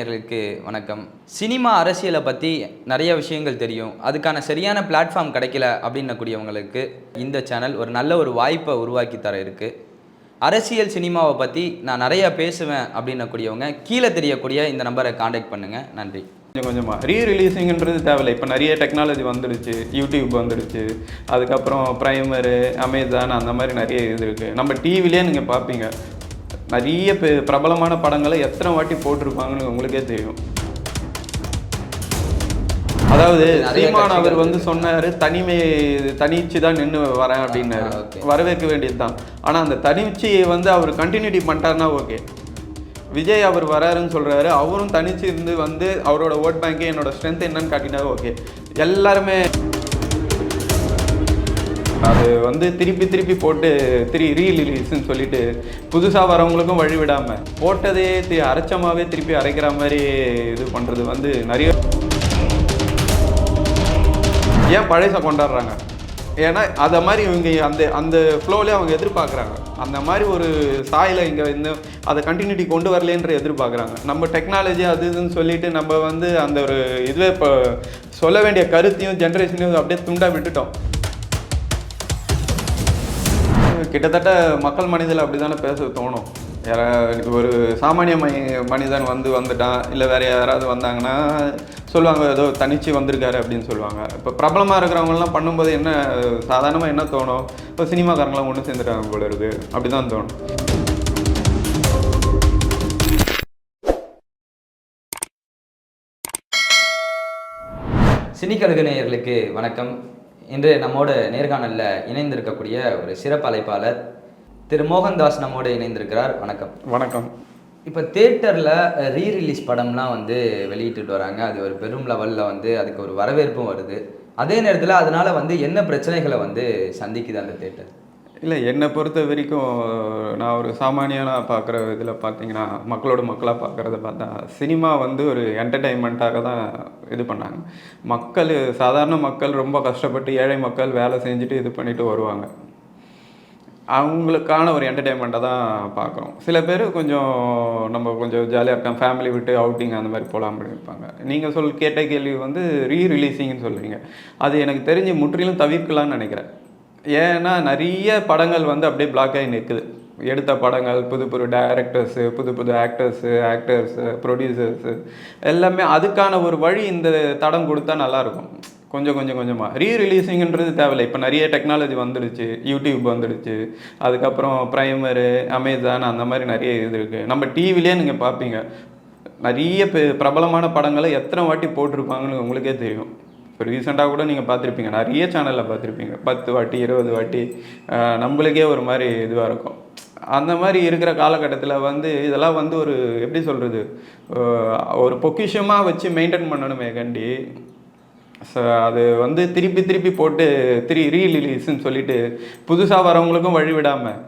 நேயர்களுக்கு வணக்கம். சினிமா அரசியலை பற்றி நிறைய விஷயங்கள் தெரியும். அதுக்கான சரியான பிளாட்ஃபார்ம் கிடைக்கல அப்படின்னக்கூடியவங்களுக்கு இந்த சேனல் ஒரு நல்ல ஒரு வாய்ப்பை உருவாக்கி தர இருக்குது அரசியல் சினிமாவை பற்றி நான் நிறையா பேசுவேன் அப்படின்னக்கூடியவங்க கீழே தெரியக்கூடிய இந்த நம்பரை காண்டாக்ட் பண்ணுங்கள் நன்றி. கொஞ்சம் கொஞ்சமாக ரீ ரிலீஸிங்கன்றது தேவையில்லை. இப்போ நிறைய டெக்னாலஜி வந்துடுச்சு. யூடியூப் வந்துடுச்சு. அதுக்கப்புறம் ப்ரைமரு அமேசான் அந்த மாதிரி நிறைய இது இருக்குது நம்ம டிவிலே நீங்கள் பார்ப்பீங்க. நிறைய பிரபலமான படங்களை எத்தனை வாட்டி போட்டிருப்பாங்கன்னு உங்களுக்கே தெரியும். அதாவது சீமான் அவர் வந்து சொன்னாரு தனிமை தனிச்சு தான் நின்று வரேன் அப்படின்னாரு. வரவேற்க வேண்டியது தான் ஆனால் அந்த தனிச்சியை வந்து அவர் கண்டினியூட்டி பண்ணிட்டாருன்னா ஓகே. விஜய் அவர் வராருன்னு சொல்றாரு அவரும் தனிச்சு இருந்து வந்து அவரோட ஓட் பேங்க்கு என்னோட ஸ்ட்ரென்த் என்னன்னு காட்டினா ஓகே. எல்லாருமே அது வந்து திருப்பி திருப்பி போட்டு திரி ரீலிலீஸ்ன்னு சொல்லிட்டு புதுசாக வரவங்களுக்கும் வழி விடாமல் போட்டதே தி- திருப்பி அரைக்கிற மாதிரி இது பண்ணுறது வந்து நிறைய ஏன் பழைய கொண்டாடுறாங்க? ஏன்னா அதை மாதிரி இவங்க அந்த அந்த ஃப்ளோவிலே அவங்க எதிர்பார்க்குறாங்க. அந்த மாதிரி ஒரு சாயில் இங்கே இந்த அதை கண்டினியூட்டி கொண்டு வரலேன்ற எதிர்பார்க்குறாங்க. நம்ம டெக்னாலஜி அது இதுன்னு சொல்லிட்டு நம்ம வந்து அந்த ஒரு இதுவே இப்போ சொல்ல வேண்டிய கருத்தையும் ஜென்ரேஷனையும் அப்படியே துண்டாக விட்டுட்டோம். கிட்டத்தட்ட மக்கள் மனிதர்கள் அப்படி தானே பேச தோணும். யாரா ஒரு சாமானிய மனி மனிதன் வந்து வந்துட்டான் இல்லை வேறு யாராவது வந்தாங்கன்னா சொல்லுவாங்க ஏதோ தனிச்சு வந்திருக்காரு அப்படின்னு சொல்லுவாங்க. இப்போ பிரபலமாக இருக்கிறவங்கலாம் பண்ணும்போது என்ன சாதாரணமாக என்ன தோணும்? இப்போ சினிமாக்காரங்களாம் ஒன்று சேர்ந்துட்டாங்க போல இருக்குது அப்படி தான் தோணும். சினிக்கழுகு நேயர்களுக்கு வணக்கம். இன்று நம்மோட நேர்காணலில் இணைந்திருக்கக்கூடிய ஒரு சிறப்பு அழைப்பாளர் திரு மோகன்தாஸ் நம்மோடு இணைந்திருக்கிறார். வணக்கம். வணக்கம். இப்போ தேட்டரில் ரீ ரிலீஸ் படம்லாம் வந்து வெளியிட்டுட்டு வராங்க. அது ஒரு பெரும் லெவலில் வந்து அதுக்கு ஒரு வரவேற்பும் வருது. அதே நேரத்தில் அதனால வந்து என்ன பிரச்சனைகளை வந்து சந்திக்குது அந்த தேட்டர் இல்லை என்னை பொறுத்த வரைக்கும் நான் ஒரு சாமானியனாக பார்க்குற இதில் பார்த்தீங்கன்னா மக்களோட மக்களாக பார்க்குறத பார்த்தா சினிமா வந்து ஒரு என்டர்டெயின்மெண்ட்டாக தான் இது பண்ணாங்க. மக்கள் சாதாரண மக்கள் ரொம்ப கஷ்டப்பட்டு ஏழை மக்கள் வேலை செஞ்சுட்டு இது பண்ணிட்டு வருவாங்க. அவங்களுக்கான ஒரு என்டர்டெயின்மெண்ட்டாக தான் பார்க்குறோம். சில பேர் கொஞ்சம் நம்ம கொஞ்சம் ஜாலியாக இருக்கோம் ஃபேமிலி விட்டு அவுட்டிங் அந்த மாதிரி போகலாம் அப்படின்னு இருப்பாங்க. நீங்கள் சொல் கேட்ட கேள்வி வந்து ரீ ரிலீஸிங்னு சொல்கிறீங்க அது எனக்கு தெரிஞ்சு முற்றிலும் தவிர்க்கலாம்னு நினைக்கிறேன். ஏன்னா நிறைய படங்கள் வந்து அப்படியே பிளாக் ஆகி நிற்குது. எடுத்த படங்கள் புது புது டைரக்டர்ஸு புது புது ஆக்டர்ஸு ஆக்டர்ஸு ப்ரொடியூசர்ஸு எல்லாமே அதுக்கான ஒரு வழி இந்த தடம் கொடுத்தா நல்லாயிருக்கும். கொஞ்சம் கொஞ்சம் கொஞ்சமாக ரீ ரிலீஸிங்ன்றது தேவையில்லை. இப்போ நிறைய டெக்னாலஜி வந்துடுச்சு. யூடியூப் வந்துடுச்சு. அதுக்கப்புறம் ப்ரைமரு அமேசான் அந்த மாதிரி நிறைய இது இருக்குது நம்ம டிவிலே நீங்கள் பார்ப்பீங்க. நிறைய பிரபலமான படங்களை எத்தனை வாட்டி போட்டிருப்பாங்கன்னு உங்களுக்கே தெரியும். இப்போ ரீசெண்டாக கூட நீங்கள் பார்த்துருப்பீங்க. நிறைய சேனலில் பார்த்துருப்பீங்க. பத்து வாட்டி இருபது வாட்டி நம்மளுக்கே ஒரு மாதிரி இதுவாக இருக்கும். அந்த மாதிரி இருக்கிற காலகட்டத்தில் வந்து இதெல்லாம் வந்து ஒரு எப்படி சொல்கிறது ஒரு பொக்கிஷமாக வச்சு மெயின்டைன் பண்ணணுமே கண்டி. ஸோ அது வந்து திருப்பி திருப்பி போட்டு திரி ரீலிலீஸ்ன்னு சொல்லிட்டு புதுசாக வரவங்களுக்கும் வழி விடாமல்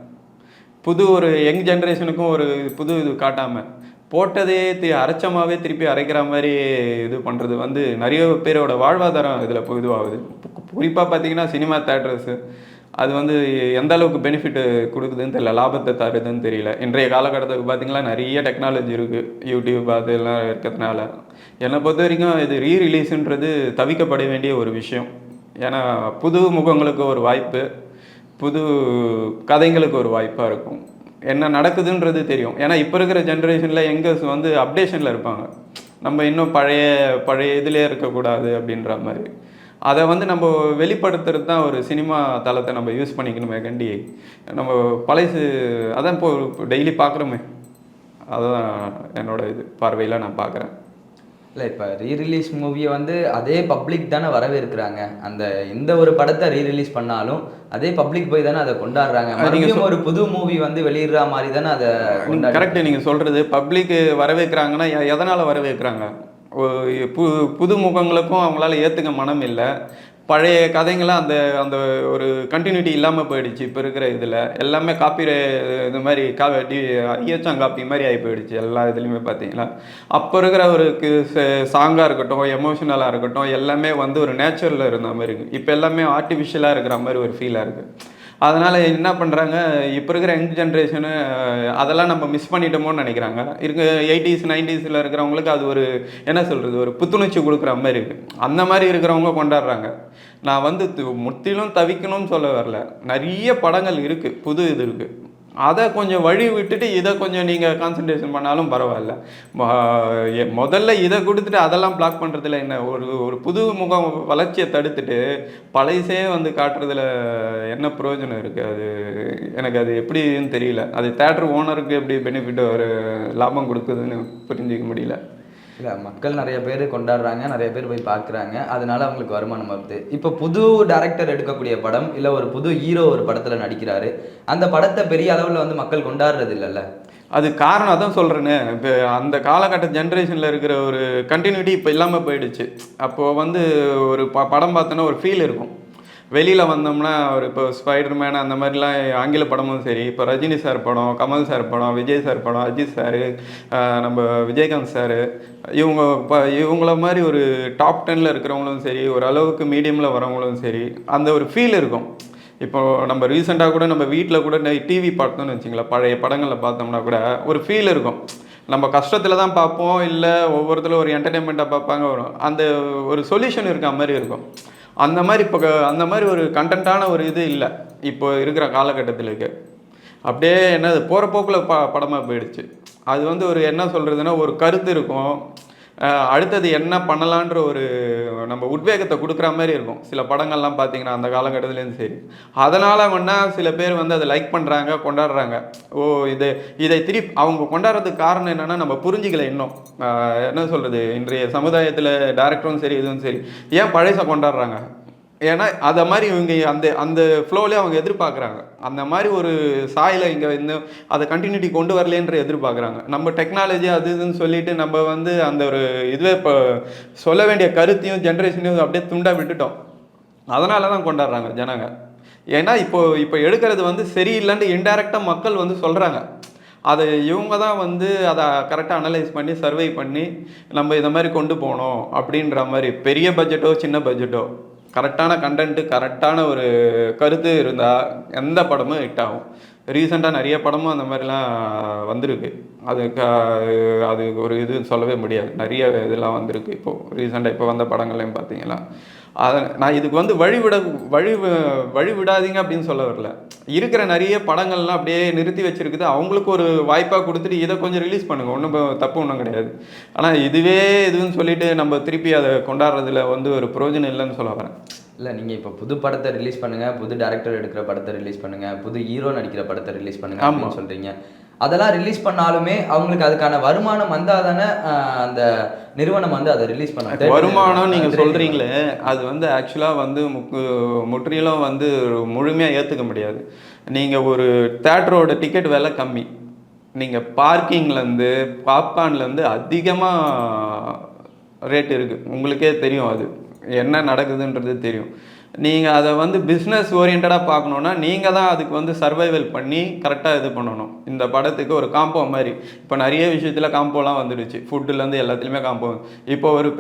புது ஒரு யங் ஜென்ரேஷனுக்கும் ஒரு புது இது காட்டாமல் போட்டதே தி திருப்பி அரைக்கிற மாதிரி இது பண்ணுறது வந்து நிறைய பேரோட வாழ்வாதாரம் இதில் இதுவாகுது. குறிப்பாக பார்த்தீங்கன்னா சினிமா தேட்டர்ஸு அது வந்து எந்த அளவுக்கு பெனிஃபிட் கொடுக்குதுன்னு தெரியல லாபத்தை தருதுன்னு தெரியல. இன்றைய காலகட்டத்துக்கு பார்த்திங்கன்னா நிறைய டெக்னாலஜி இருக்குது யூடியூப் அதெல்லாம் இருக்கிறதுனால. என்னை பொறுத்த வரைக்கும் இது ரீ ரிலீஸுன்றது தவிக்கப்பட வேண்டிய ஒரு விஷயம். ஏன்னா புது முகங்களுக்கு ஒரு வாய்ப்பு புது கதைங்களுக்கு ஒரு வாய்ப்பாக இருக்கும். என்ன நடக்குதுன்றது தெரியும். ஏன்னா இப்போ இருக்கிற ஜென்ரேஷனில் யங்கர்ஸ் வந்து அப்டேஷனில் இருப்பாங்க. நம்ம இன்னும் பழைய பழைய இதிலே இருக்கக்கூடாது அப்படின்ற மாதிரி. அதை வந்து நம்ம வெளிப்படுத்துறது தான் ஒரு சினிமா தளத்தை நம்ம யூஸ் பண்ணிக்கணுமே கண்டி. நம்ம பழசு அதான் இப்போ டெய்லி பார்க்குறோமே. அதுதான் என்னோட இது பார்வையில் நான் பார்க்குறேன். இல்லை இப்போ ரீ ரிலீஸ் மூவியை வந்து அதே பப்ளிக் தானே வரவேற்கிறாங்க. அந்த எந்த ஒரு படத்தை ரீ ரிலீஸ் பண்ணாலும் அதே பப்ளிக் போய் தானே அதை கொண்டாடுறாங்க. மறுபடியும் ஒரு புது மூவி வந்து வெளியிடுற மாதிரி தானே அதை கரெக்ட் நீங்கள் சொல்கிறது பப்ளிக் வரவேற்கிறாங்கன்னா எதனால் வரவேற்கிறாங்க? புது முகங்களுக்கும் அவங்களால ஏற்றுக்க மனம் இல்லை பழைய கதைங்களாம் அந்த அந்த ஒரு கண்டினியூட்டி இல்லாமல் போயிடுச்சு இப்போ இருக்கிற இதில். எல்லாமே காப்பி இது மாதிரி கா டி EH ஐயச்சாங் காப்பி மாதிரி ஆகி போயிடுச்சு எல்லா இதுலேயுமே பார்த்தீங்களா? அப்போ இருக்கிற ஒரு சாங்காக இருக்கட்டும் எமோஷனலாக இருக்கட்டும் எல்லாமே வந்து ஒரு நேச்சுரலில் இருந்த மாதிரி இருக்குது இப்போ எல்லாமே ஆர்டிஃபிஷியலாக இருக்கிற மாதிரி ஒரு ஃபீலாக இருக்குது அதனால் என்ன பண்ணுறாங்க இப்போ இருக்கிற யங் ஜென்ரேஷனு அதெல்லாம் நம்ம மிஸ் பண்ணிட்டோமோன்னு நினைக்கிறாங்க. இருக்க எயிட்டிஸ் நைன்டிஸில் இருக்கிறவங்களுக்கு அது ஒரு என்ன சொல்கிறது ஒரு புத்துணர்ச்சி கொடுக்குற மாதிரி இருக்குது அந்த மாதிரி இருக்கிறவங்க கொண்டாடுறாங்க. நான் வந்து முற்றிலும் தவிக்கணும்னு சொல்ல வரல. நிறைய படங்கள் இருக்குது புது இது இருக்குது அதை கொஞ்சம் வழி விட்டுட்டு இதை கொஞ்சம் நீங்கள் கான்சன்ட்ரேஷன் பண்ணாலும் பரவாயில்ல. முதல்ல இதை கொடுத்துட்டு அதெல்லாம் பிளாக் பண்ணுறதுல என்ன? ஒரு ஒரு புது முகம் வளர்ச்சியை தடுத்துட்டு பழைசே வந்து காட்டுறதுல என்ன பிரயோஜனம் இருக்குது அது எனக்கு அது எப்படின்னு தெரியல. அது தேட்டர் ஓனருக்கு எப்படி பெனிஃபிட் ஒரு லாபம் கொடுக்குதுன்னு புரிஞ்சிக்க முடியல. இல்லை மக்கள் நிறைய பேர் கொண்டாடுறாங்க நிறைய பேர் போய் பார்க்குறாங்க அதனால அவங்களுக்கு வருமானம் வருது. இப்போ புது டேரக்டர் எடுக்கக்கூடிய படம் இல்லை ஒரு புது ஹீரோ ஒரு படத்தில் நடிக்கிறாரு. அந்த படத்தை பெரிய அளவில் வந்து மக்கள் கொண்டாடுறது இல்லைல்ல? அது காரணம் அதான் சொல்கிறேன்னு இப்போ அந்த காலகட்ட ஜென்ரேஷனில் இருக்கிற ஒரு கண்டினியூட்டி இப்போ இல்லாமல் போயிடுச்சு. அப்போது வந்து ஒரு ப படம் பார்த்தோன்னா ஒரு ஃபீல் இருக்கும். வெளியில் வந்தோம்னா ஒரு இப்போ ஸ்பைடர்மேன் அந்த மாதிரிலாம் ஆங்கில படமும் சரி இப்போ ரஜினி சார் படம் கமல் சார் படம் விஜய் சார் படம் அஜித் சார் நம்ம விஜயகாந்த் சார் இவங்க இப்போ இவங்கள மாதிரி ஒரு டாப் டெனில் இருக்கிறவங்களும் சரி ஒரு அளவுக்கு மீடியமில் வரவங்களும் சரி அந்த ஒரு ஃபீல் இருக்கும். இப்போ நம்ம ரீசெண்டாக கூட நம்ம வீட்டில் கூட டிவி பார்த்தோம்னு வச்சுங்களேன் பழைய படங்களில் பார்த்தோம்னா கூட ஒரு ஃபீல் இருக்கும். நம்ம கஷ்டத்தில் தான் பார்ப்போம் இல்லை ஒவ்வொருத்தரும் ஒரு என்டர்டைன்மெண்ட்டாக பார்ப்பாங்க வரும் அந்த ஒரு சொல்யூஷன் இருக்க மாதிரி இருக்கும். அந்த மாதிரி இப்போ அந்த மாதிரி ஒரு கண்டென்ட்டான ஒரு இது இல்லை. இப்போ இருக்கிற காலகட்டத்திலுக்கு. அப்படியே என்னது போகிற போக்கில் ப படமாக போயிடுச்சு. அது வந்து ஒரு என்ன சொல்கிறதுன்னா ஒரு கருத்து இருக்கும். அடுத்தது என்ன பண்ணலான்ற ஒரு நம்ம உத்வேகத்தை கொடுக்குற மாதிரி இருக்கும். சில படங்கள்லாம் பார்த்தீங்கன்னா அந்த காலகட்டத்துலேருந்து சரி. அதனால் வேணா சில பேர் வந்து அதை லைக் பண்ணுறாங்க கொண்டாடுறாங்க. ஓ இது இதை திருப்பி அவங்க கொண்டாடுறதுக்கு காரணம் என்னென்னா நம்ம புரிஞ்சிக்கல இன்னும். என்ன சொல்கிறது இன்றைய சமுதாயத்தில் டேரக்டரும் சரி இதுவும் சரி. ஏன் பழைச கொண்டாடுறாங்க? ஏன்னா அதை மாதிரி இவங்க அந்த அந்த ஃப்ளோவிலே அவங்க எதிர்பார்க்குறாங்க. அந்த மாதிரி ஒரு சாயில் இங்கே இன்னும் அதை கண்டினியூட்டி கொண்டு வரலேன்ற எதிர்பார்க்குறாங்க. நம்ம டெக்னாலஜி அது இதுன்னு சொல்லிட்டு நம்ம வந்து அந்த ஒரு இதுவே இப்போ சொல்ல வேண்டிய கருத்தையும் ஜென்ரேஷனையும் அப்படியே துண்டாக விட்டுட்டோம். அதனால தான் கொண்டாடுறாங்க ஜனங்க. ஏன்னா இப்போ இப்போ எடுக்கிறது வந்து சரியில்லைன்னு இன்டைரக்டாக மக்கள் வந்து சொல்கிறாங்க அதை இவங்க தான் வந்து அதை கரெக்டாக அனலைஸ் பண்ணி சர்வே பண்ணி நம்ம இதை மாதிரி கொண்டு போகணும் அப்படின்ற மாதிரி பெரிய பட்ஜெட்டோ சின்ன பட்ஜெட்டோ கரெக்டான கண்டென்ட்டு கரெக்டான ஒரு கருத்து இருந்தால் எந்த படமும் ஹிட் ஆகும். ரீசெண்டாக நிறைய படமும் அந்த மாதிரிலாம் வந்திருக்கு. அது க அது ஒரு இது சொல்லவே முடியாது. நிறைய இதெல்லாம் வந்திருக்கு இப்போது ரீசெண்டாக இப்போ வந்த படங்களையும் பார்த்தீங்கன்னா அதை நான் இதுக்கு வந்து வழிவிட வழி வி- வழி விடாதீங்க அப்படின்னு சொல்ல வரல. இருக்கிற நிறைய படங்கள்லாம் அப்படியே நிறுத்தி வச்சிருக்குது. அவங்களுக்கு ஒரு வாய்ப்பாக கொடுத்துட்டு இதை கொஞ்சம் ரிலீஸ் பண்ணுங்க. ஒன்றும் தப்பு ஒன்றும் கிடையாது. ஆனால் இதுவே இதுன்னு சொல்லிட்டு நம்ம திருப்பி அதை கொண்டாடுறதுல வந்து ஒரு பிரயோஜனம் இல்லைன்னு சொல்ல வரேன். இல்லை நீங்கள் இப்போ புது படத்தை ரிலீஸ் பண்ணுங்க. புது டேரக்டர் எடுக்கிற படத்தை ரிலீஸ் பண்ணுங்க. புது ஹீரோ நடிக்கிற படத்தை ரிலீஸ் பண்ணுங்க ஆமா. அப்படின்னு சொல்றீங்க. அதெல்லாம் ரிலீஸ் பண்ணாலுமே அவங்களுக்கு அதுக்கான வருமானம் வந்தால் தானே அந்த நிறுவனம் வந்து அதை ரிலீஸ் பண்ண வருமானம் நீங்கள் சொல்கிறீங்களே அது வந்து ஆக்சுவலாக வந்து முற்றிலும் வந்து முழுமையாக ஏற்றுக்க முடியாது. நீங்கள் ஒரு தேட்டரோட டிக்கெட் விலை கம்மி. நீங்கள் பார்க்கிங்லேருந்து பாப்கார்ன்லேருந்து அதிகமாக ரேட் இருக்குது உங்களுக்கே தெரியும் அது. என்ன நடக்குதுன்றது தெரியும். நீங்கள் அதை வந்து பிஸ்னஸ் ஓரியன்டாக பார்க்கணுன்னா நீங்கள் தான் அதுக்கு வந்து சர்வைவல் பண்ணி கரெக்டாக இது பண்ணணும். இந்த படத்துக்கு ஒரு காம்போ மாதிரி. இப்போ நிறைய விஷயத்தில் காம்போலாம் வந்துடுச்சு. ஃபுட்டுலேருந்து எல்லாத்துலேயுமே காம்போ இப்போ ஒரு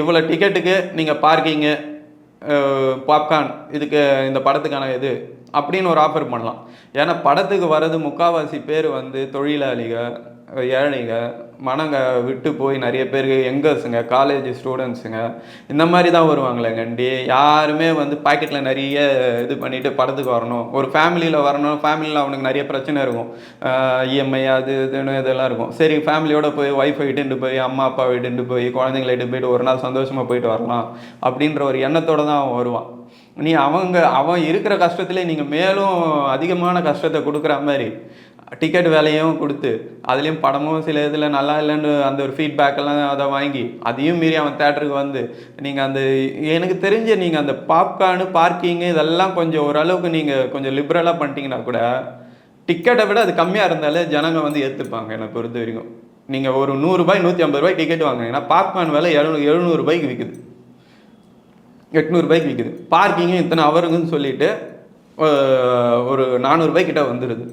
இவ்வளோ டிக்கெட்டுக்கு நீங்கள் பார்க்கிங்கு பாப்கார்ன் இதுக்கு இந்த படத்துக்கான இது அப்படின்னு ஒரு ஆஃபர் பண்ணலாம். ஏன்னா படத்துக்கு வர்றது முக்காவாசி பேர் வந்து தொழிலாளிகள் ஏழைங்க மனங்க விட்டு போய் நிறைய பேர் யங்கர்ஸுங்க காலேஜ் ஸ்டூடெண்ட்ஸுங்க இந்த மாதிரி தான் வருவாங்களே கண்டி யாருமே வந்து பாக்கெட்டில் நிறைய இது பண்ணிவிட்டு படத்துக்கு வரணும். ஒரு ஃபேமிலியில் வரணும் ஃபேமிலியில் அவனுக்கு நிறைய பிரச்சனை இருக்கும். இஎம்ஐ அது இதுன்னு இதெல்லாம் இருக்கும். சரி ஃபேமிலியோட போய் ஒய்ஃபை இட்டுட்டு போய் அம்மா அப்பா இட்டுட்டு போய் குழந்தைங்களை இட்டு போயிட்டு ஒரு நாள் சந்தோஷமாக போயிட்டு வரலாம் அப்படின்ற ஒரு எண்ணத்தோடு தான் அவன் வருவான். நீ அவங்க அவன் இருக்கிற கஷ்டத்துல நீங்கள் மேலும் அதிகமான கஷ்டத்தை கொடுக்குற மாதிரி டிக்கெட் விலையும் கொடுத்து அதுலேயும் படமும் சில இதில் நல்லா இல்லைன்னு அந்த ஒரு ஃபீட்பேக்கெல்லாம் அதை வாங்கி அதையும் மீறி அவன் தேட்டருக்கு வந்து நீங்கள் அந்த எனக்கு தெரிஞ்ச நீங்கள் அந்த பாப்கார்னு பார்க்கிங்கு இதெல்லாம் கொஞ்சம் ஓரளவுக்கு நீங்கள் கொஞ்சம் லிபரலாக பண்ணிட்டீங்கன்னா கூட டிக்கெட்டை விட அது கம்மியாக இருந்தாலே ஜனங்க வந்து ஏற்றுப்பாங்க என்னை பொறுத்த வரைக்கும். நீங்கள் ஒரு நூறுரூபாய் நூற்றி ஐம்பது ரூபாய் டிக்கெட் வாங்குறீங்கன்னா பாப்கார்ன் விலை எழுநூறு எழுநூறுபாய்க்கு விற்குது எட்நூறுபாய்க்கு விற்குது பார்க்கிங்கும் இத்தனை அவருங்கன்னு சொல்லிட்டு ஒரு நானூறுபாய்க்கிட்ட வந்துடுது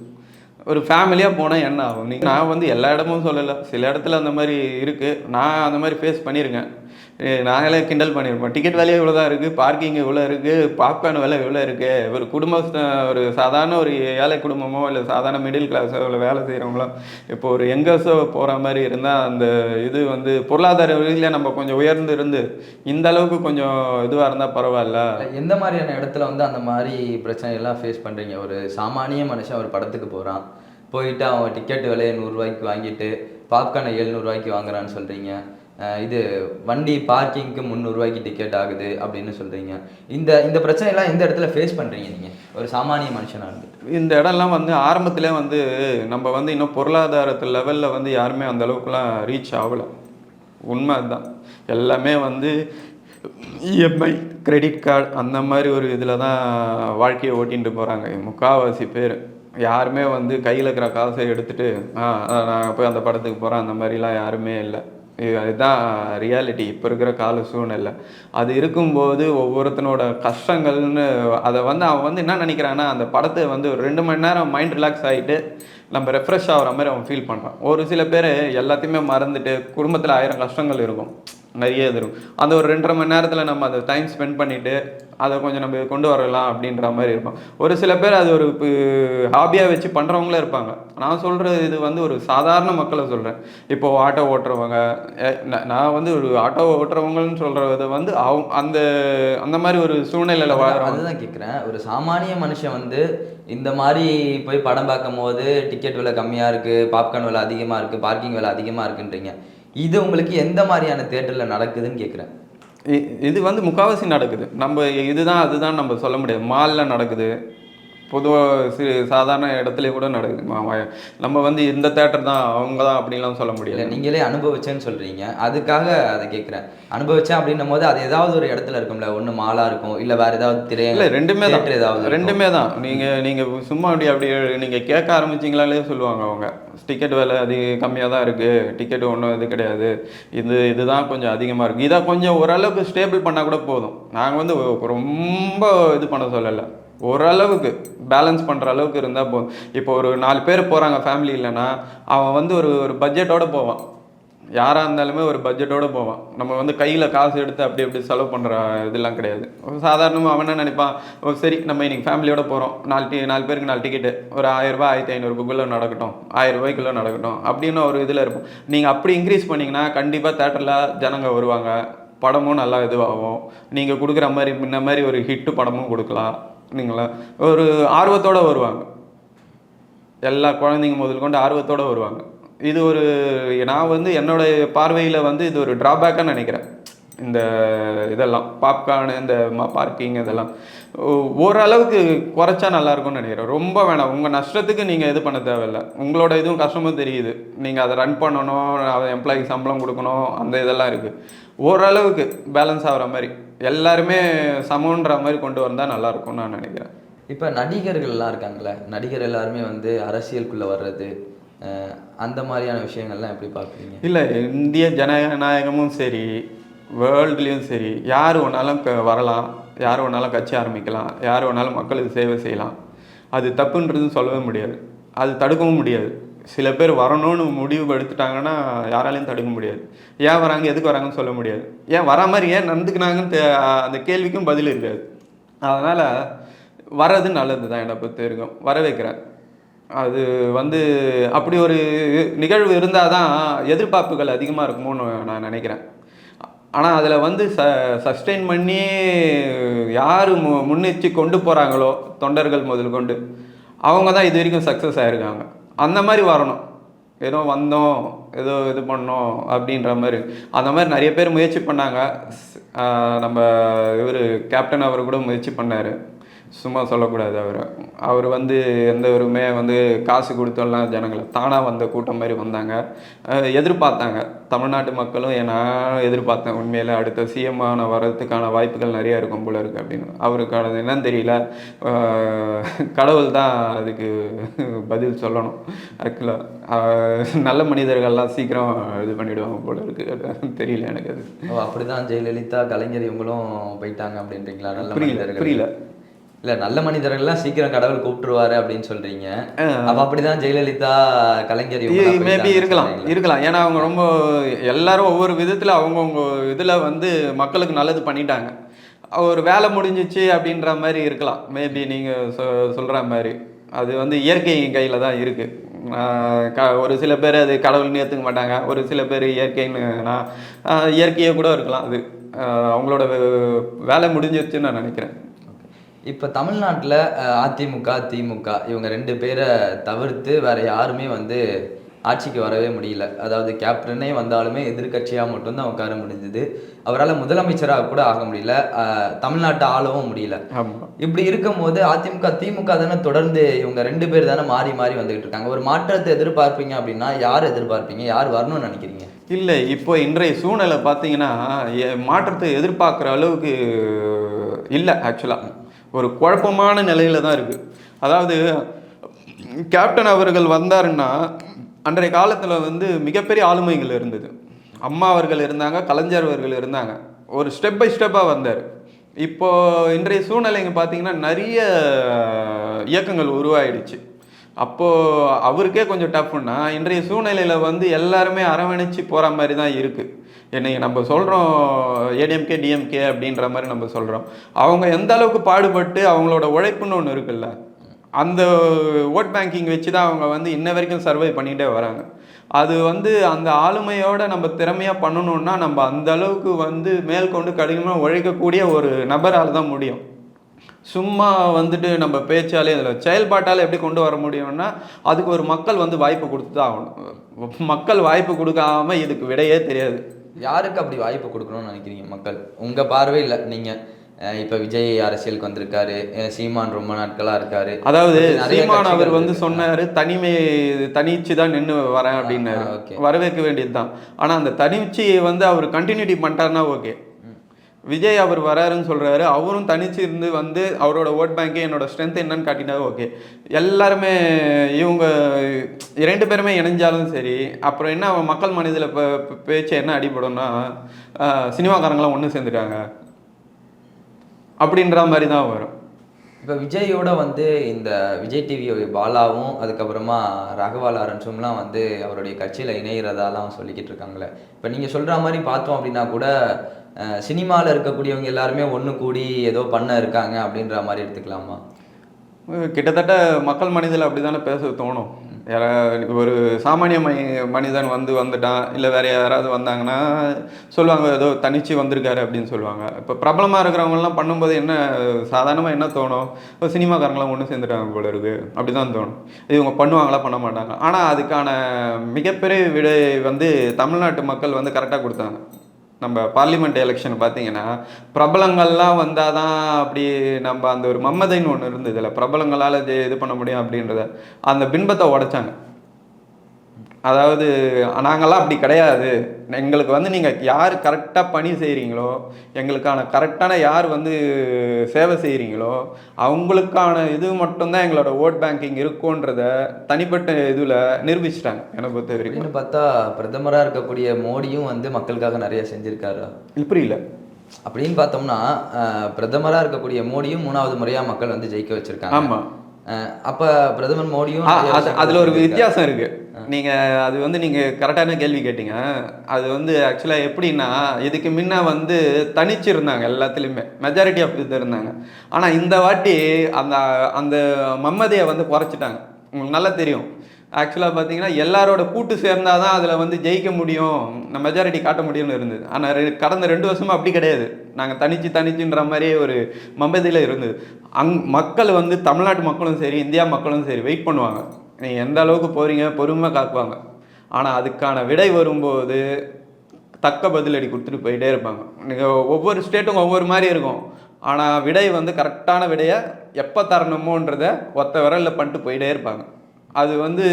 ஒரு ஃபேமிலியாக போனால் என்ன ஆகும்? நீ நான் வந்து எல்லா இடமும் சொல்லலை. சில இடத்துல அந்த மாதிரி இருக்குது நான் அந்த மாதிரி ஃபேஸ் பண்ணியிருக்கேன் நாங்களே கிண்டல் பண்ணியிருப்போம் டிக்கெட் விலையே இவ்வளோ தான் இருக்குது பார்க்கிங் இவ்வளோ இருக்குது பாப்கார்ன் விலை இவ்வளோ இருக்குது ஒரு குடும்ப ஒரு சாதாரண ஒரு ஏழை குடும்பமோ இல்லை சாதாரண மிடில் கிளாஸோ இல்லை வேலை செய்கிறவங்களோ இப்போ ஒரு எங்கர்ஸோ போகிற மாதிரி இருந்தால் அந்த இது வந்து பொருளாதார ரீதியில் நம்ம கொஞ்சம் உயர்ந்து இருந்து இந்த அளவுக்கு கொஞ்சம் இதுவாக இருந்தால் பரவாயில்ல. எந்த மாதிரியான இடத்துல வந்து அந்த மாதிரி பிரச்சனை எல்லாம் ஃபேஸ் பண்ணுறீங்க ஒரு சாமானிய மனுஷன் ஒரு படத்துக்கு போகிறான் போயிட்டு அவன் டிக்கெட் விலையை நூறுரூவாய்க்கு வாங்கிட்டு பாப்கார்னை எழுநூறுவாய்க்கு வாங்குறான்னு சொல்கிறீங்க இது வண்டி பார்க்கிங்க்கு முந்நூறுரூவாய்க்கு டிக்கெட் ஆகுது அப்படின்னு சொல்கிறீங்க இந்த இந்த பிரச்சனைலாம் எந்த இடத்துல ஃபேஸ் பண்ணுறீங்க நீங்கள் ஒரு சாமானிய மனுஷனாக இருந்து இந்த இடம்லாம் வந்து ஆரம்பத்தில் வந்து நம்ம வந்து இன்னும் பொருளாதாரத்து லெவலில் வந்து யாருமே அந்த அளவுக்குலாம் ரீச் ஆகலை. உண்மை அதுதான். எல்லாமே வந்து இஎம்ஐ கிரெடிட் கார்டு அந்த மாதிரி ஒரு இதில் தான் வாழ்க்கையை ஓட்டிகிட்டு போகிறாங்க முக்கால்வாசி பேர். யாருமே வந்து கையில் இருக்கிற காசை எடுத்துகிட்டு ஆ, நான் போய் அந்த படத்துக்கு போகிறேன் அந்த மாதிரிலாம் யாருமே இல்லை. இதுதான் அதுதான் ரியாலிட்டி இப்போ இருக்கிற கால சூழ்நிலை. அது இருக்கும்போது ஒவ்வொருத்தனோட கஷ்டங்கள்னு அதை வந்து அவன் வந்து என்ன நினைக்கிறான்னா அந்த படத்தை வந்து ஒரு ரெண்டு மணி நேரம் மைண்ட் ரிலாக்ஸ் ஆகிட்டு நம்ம ரெஃப்ரெஷ் ஆகிற மாதிரி அவன் ஃபீல் பண்ணுறான் ஒரு சில பேர் எல்லாத்தையுமே மறந்துட்டு குடும்பத்தில் ஆயிரம் கஷ்டங்கள் இருக்கும். நிறைய இது இருக்கும். அந்த ஒரு ரெண்டரை மணி நேரத்தில் நம்ம அதை டைம் ஸ்பெண்ட் பண்ணிவிட்டு அதை கொஞ்சம் நம்ம கொண்டு வரலாம் அப்படின்ற மாதிரி இருப்போம் ஒரு சில பேர் அது ஒரு ஹாபியாக வச்சு பண்ணுறவங்களும் இருப்பாங்க. நான் சொல்கிறது இது வந்து ஒரு சாதாரண மக்களை சொல்கிறேன் இப்போ ஆட்டோ ஓட்டுறவங்க நான் வந்து ஒரு ஆட்டோ ஓட்டுறவங்கன்னு சொல்கிறது வந்து அவங்க அந்த அந்த மாதிரி ஒரு சூழ்நிலையில் வாழ்கிறவங்க அதுதான் கேட்குறேன் ஒரு சாமானிய மனுஷன் வந்து இந்த மாதிரி போய் படம் பார்க்கும் போது டிக்கெட் விலை கம்மியாக இருக்குது பாப்கார்ன் விலை அதிகமாக இருக்குது பார்க்கிங் விலை அதிகமாக இருக்குன்றீங்க. இது உங்களுக்கு எந்த மாதிரியான தேட்டரில் நடக்குதுன்னு கேட்குறேன் இ- இது வந்து முக்காவாசி நடக்குது. நம்ம இதுதான் அதுதான் நம்ம சொல்ல முடியாது. மாலில் நடக்குது. பொதுவாக சிறு சாதாரண இடத்துல கூட நடக்குது. நம்ம வந்து இந்த தேட்டர் தான் அவங்க தான் அப்படின்லாம் சொல்ல முடியாது. நீங்களே அனுபவிச்சேன்னு சொல்கிறீங்க அதுக்காக அதை கேட்குறேன். அனுபவிச்சேன் அப்படின்னும் போது அது ஏதாவது ஒரு இடத்துல இருக்கும்ல ஒன்று மாலாக இருக்கும் இல்லை வேற ஏதாவது திரை இல்லை ரெண்டுமே தான். ஏதாவது. ரெண்டுமே தான். நீங்கள் நீங்கள் சும்மா அப்படி அப்படி நீங்கள் கேட்க ஆரம்பிச்சிங்களாலே சொல்லுவாங்க அவங்க. டிக்கெட் விலை அது கம்மியாக தான் இருக்குது டிக்கெட் ஒன்றும் இது கிடையாது. இது இதுதான் கொஞ்சம் அதிகமாக இருக்குது இதை கொஞ்சம் ஓரளவுக்கு ஸ்டேபிள் பண்ணால் கூட போதும். நாங்கள் வந்து ரொம்ப இது பண்ண சொல்லலை. ஓரளவுக்கு பேலன்ஸ் பண்ணுற அளவுக்கு இருந்தால் போதும் இப்போ ஒரு நாலு பேர் போகிறாங்க ஃபேமிலி இல்லைன்னா அவன் வந்து ஒரு ஒரு பட்ஜெட்டோடு போவான். யாராக இருந்தாலுமே ஒரு பட்ஜெட்டோடு போவான். நம்ம வந்து கையில் காசு எடுத்து அப்படி அப்படி செலவு பண்ணுற இதெல்லாம் கிடையாது. சாதாரணமாக அவன் என்ன நினைப்பான்? சரி நம்ம இன்னைக்கு ஃபேமிலியோட போகிறோம் நாலு டி நாலு பேருக்கு நாலு டிக்கெட்டு ஒரு ஆயிரரூபா ஆயிரத்தி ஐநூறுக்குள்ளே நடக்கட்டும். ஆயிரம் ரூபாய்க்குள்ளே நடக்கட்டும். அப்படின்னு ஒரு இதில் இருக்கும் நீங்கள் அப்படி இன்க்ரீஸ் பண்ணிங்கன்னா கண்டிப்பாக தேட்டரில் ஜனங்க வருவாங்க. படமும் நல்லா இதுவாகும். நீங்கள் கொடுக்குற மாதிரி முன்ன மாதிரி ஒரு ஹிட்டு படமும் கொடுக்கலாம். இல்லைங்களா ஒரு ஆர்வத்தோடு வருவாங்க. எல்லா குழந்தைங்க முதல் கொண்டு ஆர்வத்தோட வருவாங்க. இது ஒரு நான் வந்து என்னோடய பார்வையில் வந்து இது ஒரு ட்ராபேக்காக நினைக்கிறேன். இந்த இதெல்லாம் பாப்கார்னு இந்த பார்க்கிங் இதெல்லாம். ஓரளவுக்கு குறைச்சா நல்லா இருக்கும்னு நினைக்கிறேன். ரொம்ப வேணாம். உங்கள் நஷ்டத்துக்கு நீங்கள் இது பண்ண தேவையில்ல. உங்களோட இதுவும் கஷ்டமும் தெரியுது. நீங்கள் அதை ரன் பண்ணணும் அதை எம்ப்ளாய்க்கு சம்பளம் கொடுக்கணும் அந்த இதெல்லாம் இருக்குது ஓரளவுக்கு பேலன்ஸ் ஆகிற மாதிரி எல்லாருமே சமன்ற மாதிரி கொண்டு வந்தால் நல்லா இருக்கும்னு நான் நினைக்கிறேன். இப்போ நடிகர்கள்லாம் இருக்காங்கல்ல நடிகர் எல்லாருமே வந்து அரசியலுக்குள்ளே வர்றது அந்த மாதிரியான விஷயங்கள்லாம் எப்படி பார்க்குறீங்க? இல்லை இந்திய ஜனநாயகமும் சரி வேர்ல்டுலேயும் சரி யார் வேணாலும் க- வரலாம். யார் வேணாலும் கட்சி ஆரம்பிக்கலாம். யார் வேணாலும் மக்களுக்கு சேவை செய்யலாம். அது தப்புன்றதுன்னு சொல்லவே முடியாது. அது தடுக்கவும் முடியாது. சில பேர் வரணும்னு முடிவு எடுத்துட்டாங்கன்னா யாராலையும் தடுக்க முடியாது. ஏன் வராங்க? எதுக்கு வராங்கன்னு சொல்ல முடியாது. ஏன் வரா மாதிரி ஏன் நடந்துக்கினாங்கன்னு அந்த கேள்விக்கும் பதில் இருக்காது. அதனால் வர்றது நல்லது தான் என்னை பொறுத்த வரைக்கும். வர வைக்கிறேன் அது வந்து அப்படி ஒரு நிகழ்வு இருந்தால் தான் எதிர்பார்ப்புகள் அதிகமாக இருக்குமோன்னு நான் நினைக்கிறேன். ஆனால் அதில் வந்து ச சஸ்டெயின் பண்ணி யார் மு முன்னிச்சு கொண்டு போகிறாங்களோ தொண்டர்கள் முதல் கொண்டு அவங்க தான் இது வரைக்கும் சக்ஸஸ் ஆகிருக்காங்க அந்த மாதிரி வரணும். ஏதோ வந்தோம் ஏதோ இது பண்ணோம் அப்படின்ற மாதிரி. அந்த மாதிரி நிறைய பேர் முயற்சி பண்ணாங்க. நம்ம இவர் கேப்டன் அவர் கூட முயற்சி பண்ணார். சும்மா சொல்லக்கூடாது அவர். அவர் வந்து எந்த ஒருமே வந்து காசு கொடுத்தோம்லாம் ஜனங்களை தானாக வந்த கூட்டம் மாதிரி வந்தாங்க. எதிர்பார்த்தாங்க. தமிழ்நாட்டு மக்களும் நான் எதிர்பார்த்தேன் உண்மையில. அடுத்த சிஎம் ஆன வர்றதுக்கான வாய்ப்புகள் நிறைய இருக்கும் போல இருக்கு அப்படின்னு. அவருக்கானது என்னன்னு தெரியல. கடவுள் தான் அதுக்கு பதில் சொல்லணும். ஆக்சுவலாக நல்ல மனிதர்கள்லாம் சீக்கிரம் இது பண்ணிடுவாங்க போல இருக்கு. அது தெரியல எனக்கு அது. ஓ அப்படிதான் ஜெயலலிதா கலைஞர் இவங்களும் போயிட்டாங்க அப்படின்றீங்களா? நல்ல புரியல மனிதர்கள். புரியல. இல்ல நல்ல மனிதர்கள்லாம் சீக்கிரம் கடவுள் கூப்பிட்டுருவாரு அப்படின்னு சொல்றீங்க. அப்ப அப்படிதான் ஜெயலலிதா கலைஞர் மேபி இருக்கலாம்? இருக்கலாம். ஏன்னா அவங்க ரொம்ப எல்லாரும் ஒவ்வொரு விதத்தில் அவங்கவுங்க இதில் வந்து மக்களுக்கு நல்லது பண்ணிட்டாங்க. ஒரு வேலை முடிஞ்சிச்சு அப்படின்ற மாதிரி இருக்கலாம். மேபி நீங்கள் சொ சொல்கிற மாதிரி. அது வந்து இயற்கை கையில் தான் இருக்குது க ஒரு சில பேர் அது கடவுள்னு ஏற்றுக்க மாட்டாங்க. ஒரு சில பேர் இயற்கைன்னு இயற்கையே கூட இருக்கலாம் அது. அவங்களோட வேலை முடிஞ்சிருச்சுன்னு நான் நினைக்கிறேன். இப்ப தமிழ்நாட்டுல அதிமுக திமுக இவங்க ரெண்டு பேரை தவிர்த்து வேற யாருமே வந்து ஆட்சிக்கு வரவே முடியல. அதாவது கேப்டனே வந்தாலுமே எதிர்க்கட்சியா மட்டும்தான் உட்கார முடிஞ்சது. அவரால் முதலமைச்சராக கூட ஆக முடியல. தமிழ்நாட்டை ஆளவும் முடியல. இப்படி இருக்கும்போது அதிமுக திமுக தானே தொடர்ந்து இவங்க ரெண்டு பேர் தானே மாறி மாறி வந்துகிட்டு இருக்காங்க. ஒரு மாற்றத்தை எதிர்பார்ப்பீங்க அப்படின்னா யார் எதிர்பார்ப்பீங்க? யார் வரணும்னு நினைக்கிறீங்க? இல்லை இப்போ இன்றைய சூழ்நிலை பார்த்தீங்கன்னா மாற்றத்தை எதிர்பார்க்குற அளவுக்கு இல்லை ஆக்சுவலாக ஒரு குழப்பமான நிலையில தான் இருக்குது அதாவது கேப்டன் அவர்கள் வந்தாருன்னா அன்றைய காலத்தில் வந்து மிகப்பெரிய ஆளுமைகள் இருந்தது. அம்மா அவர்கள் இருந்தாங்க கலைஞர் அவர்கள் இருந்தாங்க. ஒரு ஸ்டெப் பை ஸ்டெப்பாக வந்தார். இப்போ இன்றைய சூழ்நிலைங்க பார்த்தீங்கன்னா நிறைய இயக்கங்கள் உருவாயிடுச்சு. அப்போது அவருக்கே கொஞ்சம் டஃப்னா இன்றைய சூழ்நிலையில் வந்து எல்லாருமே அரவணைச்சு போகிற மாதிரி தான் இருக்குது இன்றைக்கி நம்ம சொல்கிறோம் ஏடிஎம்கே டிஎம்கே அப்படின்ற மாதிரி நம்ம சொல்கிறோம் அவங்க எந்த அளவுக்கு பாடுபட்டு அவங்களோட உழைப்புன்னு ஒன்று இருக்குல்ல அந்த ஓட் பேங்கிங் வச்சு தான் அவங்க வந்து இன்ன வரைக்கும் சர்வை பண்ணிகிட்டே வராங்க. அது வந்து அந்த ஆளுமையோட நம்ம திறமையாக பண்ணணும்னா நம்ம அந்த அளவுக்கு வந்து மேற்கொண்டு கடினமாக உழைக்கக்கூடிய ஒரு நபரால் தான் முடியும். சும்மா வந்துட்டு நம்ம பேச்சாலே இதில் செயல்பாட்டால் எப்படி கொண்டு வர முடியும்னா அதுக்கு ஒரு மக்கள் வந்து வாய்ப்பு கொடுத்து தான் ஆகணும். மக்கள் வாய்ப்பு கொடுக்காம இதுக்கு விடையே தெரியாது. யாருக்கு அப்படி வாய்ப்பு கொடுக்கணும்னு நினைக்கிறீங்க மக்கள்? உங்க பார்வையில் நீங்க அஹ், இப்ப விஜய் அரசியலுக்கு வந்திருக்காரு சீமான் ரொம்ப நாட்களா இருக்காரு. அதாவது சீமான் அவர் வந்து. சொன்னாரு தனிமை தனிச்சு தான் நின்று வரேன் அப்படின்னாரு. வரவேற்க வேண்டியது தான் ஆனா அந்த தனிச்சு வந்து அவர் கண்டினியூட்டி பண்ணிட்டாருன்னா ஓகே விஜய் அவர் வராருன்னு சொல்கிறாரு அவரும் தனிச்சு இருந்து வந்து அவரோட ஓட் பேங்க்கு என்னோட ஸ்ட்ரென்த் என்னன்னு காட்டினா ஓகே. எல்லாருமே இவங்க இரண்டு பேருமே இணைஞ்சாலும் சரி அப்புறம் என்ன அவன் மக்கள் மனதில் பேச்சு என்ன அடிபடும்னா சினிமாக்காரங்களாம் ஒன்று சேர்ந்துட்டாங்க. அப்படின்ற மாதிரி தான் வரும். இப்போ விஜயோட வந்து இந்த விஜய் டிவி பாலாவும் அதுக்கப்புறமா ராகவா லாரன்ஸும்லாம் வந்து அவருடைய கட்சியில் இணையிறதாலாம் சொல்லிக்கிட்டு இருக்காங்களே. இப்போ நீங்கள் சொல்கிற மாதிரி பார்த்தோம் அப்படின்னா கூட சினிமாவில் இருக்கக்கூடியவங்க எல்லாருமே ஒன்று கூடி ஏதோ பண்ண இருக்காங்க அப்படின்ற மாதிரி எடுத்துக்கலாமா? கிட்டத்தட்ட மக்கள் மனிதில் அப்படி தானே பேச தோணும். ஒரு சாமானிய மனி மனிதன் வந்து வந்துட்டான் இல்லை வேற யாராவது வந்தாங்கன்னா சொல்லுவாங்க ஏதோ தனிச்சு வந்திருக்காரு அப்படின்னு சொல்லுவாங்க. இப்போ பிரபலமாக இருக்கிறவங்கலாம் பண்ணும்போது என்ன சாதாரணமாக என்ன தோணும்? இப்போ சினிமாக்காரங்களாம் ஒன்று சேர்ந்துட்டாங்க போல இருக்குது அப்படி தான் தோணும் இவங்க பண்ணுவாங்களா பண்ண மாட்டாங்க ஆனால் அதுக்கான மிகப்பெரிய விடை வந்து தமிழ்நாட்டு மக்கள் வந்து கரெக்டாக கொடுத்தாங்க. நம்ம பார்லிமெண்ட் எலெக்ஷன் பார்த்தீங்கன்னா பிரபலங்கள்லாம் வந்தால் தான் அப்படி நம்ம அந்த ஒரு மம்மதைன்னு ஒன்று இருந்ததுல பிரபலங்களால் இது இது பண்ண முடியும் அப்படின்றத அந்த பின்பத்தை உடைச்சாங்க. அதாவது நாங்கள்லாம் அப்படி கிடையாது. எங்களுக்கு வந்து நீங்கள் யார் கரெக்டாக பணி செய்கிறீங்களோ எங்களுக்கான கரெக்டான யார் வந்து சேவை செய்கிறீங்களோ அவங்களுக்கான இது மட்டும்தான் எங்களோட ஓட் பேங்கிங் இருக்குன்றத தனிப்பட்ட இதில் நிரூபிச்சிட்டாங்க என்னை பொறுத்த வரைக்கும். பார்த்தா பிரதமராக இருக்கக்கூடிய மோடியும் வந்து மக்களுக்காக நிறைய செஞ்சிருக்காரு? இல்லை. அப்படின்னு பார்த்தோம்னா அஹ், பிரதமரா இருக்கக்கூடிய மோடியும் மூணாவது முறையா மக்கள் வந்து ஜெயிக்க வச்சிருக்காங்க. ஆமாம் அப்ப பிரதமர் மோடியும் அது அதுல ஒரு. வித்தியாசம் இருக்கு. நீங்க அது வந்து நீங்க கரெக்டான கேள்வி கேட்டீங்க. அது வந்து ஆக்சுவலா எப்படின்னா இதுக்கு முன்ன வந்து தனிச்சு இருந்தாங்க எல்லாத்துலயுமே. மெஜாரிட்டி ஆஃப் இது இருந்தாங்க. ஆனா இந்த வாட்டி அந்த அந்த மம்மதியை வந்து குறைச்சிட்டாங்க. உங்களுக்கு நல்லா தெரியும். ஆக்சுவலாக பார்த்தீங்கன்னா எல்லாரோட கூட்டு சேர்ந்தாதான் அதில் வந்து ஜெயிக்க முடியும். நம்ம மெஜாரிட்டி காட்ட முடியும்னு இருந்தது. ஆனால் கடந்த ரெண்டு வருஷமாக அப்படி கிடையாது. நாங்கள் தனிச்சு தனிச்சுன்ற மாதிரியே ஒரு மம்பதியில் இருந்தது. அங் மக்கள் வந்து தமிழ்நாட்டு மக்களும் சரி இந்தியா மக்களும் சரி வெயிட் பண்ணுவாங்க. நீங்கள் எந்த அளவுக்கு போகிறீங்க பொறுமை காக்குவாங்க. ஆனால் அதுக்கான விடை வரும்போது தக்க பதிலடி கொடுத்துட்டு போயிட்டே இருப்பாங்க. நீங்கள் ஒவ்வொரு ஸ்டேட்டும் ஒவ்வொரு மாதிரி இருக்கும். ஆனால் விடை வந்து கரெக்டான விடையை எப்போ தரணுமோன்றத ஒத்த விரலில் பண்ணிட்டு போயிட்டே இருப்பாங்க. அது வந்து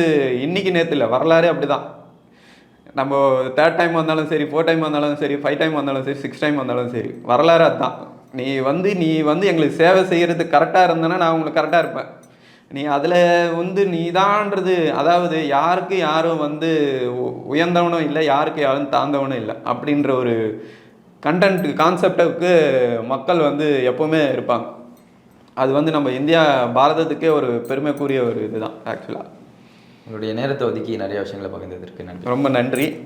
இன்றைக்கி நேற்று இல்லை வரலாறே அப்படிதான். நம்ம தேர்ட் டைம் வந்தாலும் சரி ஃபோர் டைம் வந்தாலும் சரி ஃபைவ் டைம் வந்தாலும் சரி சிக்ஸ் டைம் வந்தாலும் சரி வரலாறு அதுதான் நீ வந்து நீ வந்து எங்களுக்கு சேவை செய்கிறது கரெக்டாக இருந்தேன்னா நான் உங்களுக்கு கரெக்டாக இருப்பேன். நீ அதில் வந்து நீதான்றது அதாவது யாருக்கு யாரும் வந்து உயர்ந்தவனும் இல்லை யாருக்கு யாரும் தாழ்ந்தவனும் இல்லை அப்படின்ற ஒரு கண்டென்ட் கான்செப்டுக்கு மக்கள் வந்து எப்போவுமே இருப்பாங்க. அது வந்து நம்ம இந்தியா பாரதத்துக்கே ஒரு பெருமைக்குரிய ஒரு இதுதான் ஆக்சுவலாக உங்களுடைய நேரத்தை ஒதுக்கி நிறைய விஷயங்களை பகிர்ந்ததற்கு நன்றி. ரொம்ப நன்றி.